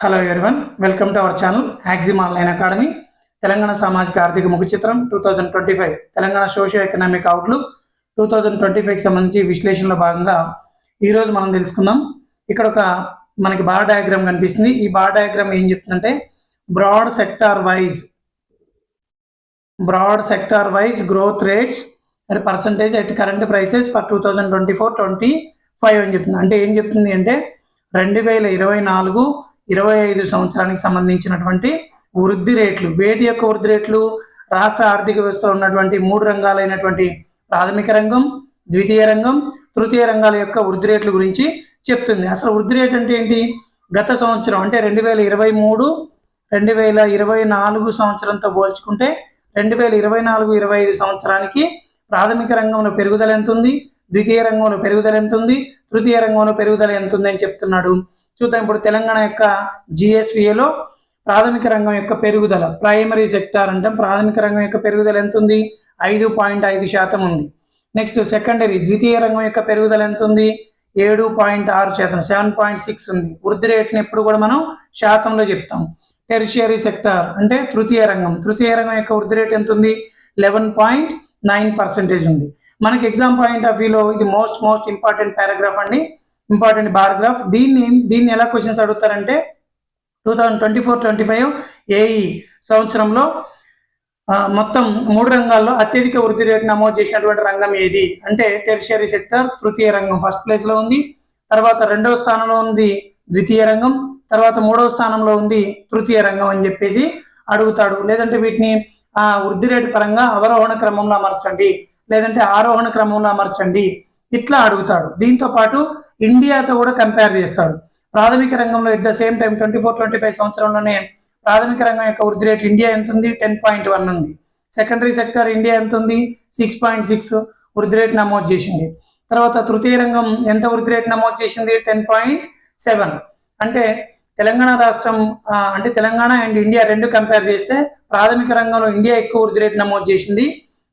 Hello everyone welcome to our channel Axiom online academy Telangana సామాజిక ఆర్థిక ముఖ చిత్రం two thousand twenty five Telangana socio economic outlook two thousand twenty ఫైవ్కి సంబంధించి విశ్లేషణలో భాగంగా ఈరోజు మనం తెలుసుకుందాం. ఇక్కడ ఒక మనకి బార్ డయాగ్రామ్ కనిపిస్తుంది. ఈ బార్ డయాగ్రామ్ ఏం చెప్తుందంటే broad sector wise broad sector wise growth rates and percentage at current prices for two thousand twenty four twenty five అని చెప్తుంది. అంటే ఏం చెప్తుంది అంటే రెండు వేల ఇరవై నాలుగు ఇరవై ఐదు సంవత్సరానికి సంబంధించినటువంటి వృద్ధి రేట్లు వేటి యొక్క వృద్ధి రేట్లు రాష్ట్ర ఆర్థిక వ్యవస్థలో ఉన్నటువంటి మూడు రంగాలైనటువంటి ప్రాథమిక రంగం ద్వితీయ రంగం తృతీయ రంగాల యొక్క వృద్ధి రేట్ల గురించి చెప్తుంది. అసలు వృద్ధి రేట్ అంటే ఏంటి? గత సంవత్సరం అంటే రెండు వేల ఇరవై మూడు రెండు వేల ఇరవై నాలుగు సంవత్సరంతో పోల్చుకుంటే రెండు వేల ఇరవై నాలుగు ఇరవై ఐదు సంవత్సరానికి ప్రాథమిక రంగంలో పెరుగుదల ఎంత ఉంది ద్వితీయ రంగంలో పెరుగుదల ఎంత ఉంది తృతీయ రంగంలో పెరుగుదల ఎంత ఉంది అని చెప్తున్నాడు. చూద్దాం. ఇప్పుడు తెలంగాణ యొక్క జిఎస్విఏలో ప్రాథమిక రంగం యొక్క పెరుగుదల ప్రైమరీ సెక్టార్ అంటే ప్రాథమిక రంగం యొక్క పెరుగుదల ఎంత ఉంది ఐదు పాయింట్ ఐదు శాతం ఉంది. నెక్స్ట్ సెకండరీ ద్వితీయ రంగం యొక్క పెరుగుదల ఎంత ఉంది ఏడు పాయింట్ ఆరు శాతం సెవెన్ పాయింట్ సిక్స్ ఉంది. వృద్ధి రేట్ని ఎప్పుడు కూడా మనం శాతంలో చెప్తాం. టెరిషియరీ సెక్టార్ అంటే తృతీయ రంగం. తృతీయ రంగం యొక్క వృద్ధి రేట్ ఎంత ఉంది లెవెన్ పాయింట్ నైన్ పర్సెంటేజ్ ఉంది. మనకి ఎగ్జామ్ పాయింట్ ఆఫ్ వ్యూలో ఇది మోస్ట్ మోస్ట్ ఇంపార్టెంట్ పారాగ్రాఫ్ అండి. ఇంపార్టెంట్ బార్గ్రాఫ్ దీన్ని దీన్ని ఎలా questions అడుగుతారంటే two thousand twenty four twenty five AE సంవత్సరంలో మొత్తం మూడు రంగాల్లో అత్యధిక వృద్ధి రేటు నమోదు చేసినటువంటి రంగం ఏది? అంటే టెరిషియరీ సెక్టర్ తృతీయ రంగం ఫస్ట్ ప్లేస్లో ఉంది. తర్వాత రెండవ స్థానంలో ఉంది ద్వితీయ రంగం. తర్వాత మూడవ స్థానంలో ఉంది తృతీయ రంగం అని చెప్పేసి అడుగుతాడు. లేదంటే వీటిని ఆ వృద్ధి రేటు పరంగా అవరోహణ క్రమంలో అమర్చండి లేదంటే ఆరోహణ క్రమంలో అమర్చండి ఇట్లా అడుగుతాడు. దీంతో పాటు ఇండియాతో కూడా కంపేర్ చేస్తాడు. ప్రాథమిక రంగంలో at the same time twenty four twenty five సంవత్సరంలోనే ప్రాథమిక రంగం యొక్క వృద్ధి రేటు ఇండియా ఎంత ఉంది టెన్ పాయింట్ వన్ ఉంది. సెకండరీ సెక్టర్ ఇండియా ఎంత ఉంది సిక్స్ పాయింట్ సిక్స్ వృద్ధి రేటు నమోదు చేసింది. తర్వాత తృతీయ రంగం ఎంత వృద్ధి రేటు నమోదు చేసింది? టెన్ పాయింట్ సెవెన్ అంటే తెలంగాణ రాష్ట్రం అంటే తెలంగాణ అండ్ ఇండియా రెండు కంపేర్ చేస్తే ప్రాథమిక రంగంలో ఇండియా ఎక్కువ వృద్ధి రేటు నమోదు చేసింది.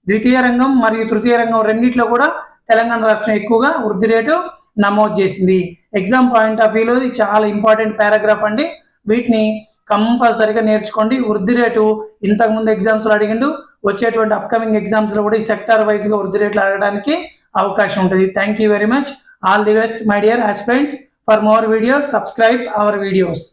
ద్వితీయ రంగం మరియు తృతీయ రంగం రెండిట్లో కూడా తెలంగాణ రాష్ట్రం ఎక్కువగా వృద్ధి రేటు నమోదు చేసింది. ఎగ్జామ్ పాయింట్ ఆఫ్ వ్యూలో ఇది చాలా ఇంపార్టెంట్ పారాగ్రాఫ్ అండి. వీటిని కంపల్సరిగా నేర్చుకోండి. వృద్ధి రేటు ఇంతకుముందు ఎగ్జామ్స్లో అడిగిండు. వచ్చేటువంటి అప్కమింగ్ ఎగ్జామ్స్లో కూడా ఈ సెక్టార్ వైజ్గా వృద్ధి రేట్లు అడగడానికి అవకాశం ఉంటుంది. Thank you very much all the best my dear husbands for more videos subscribe our videos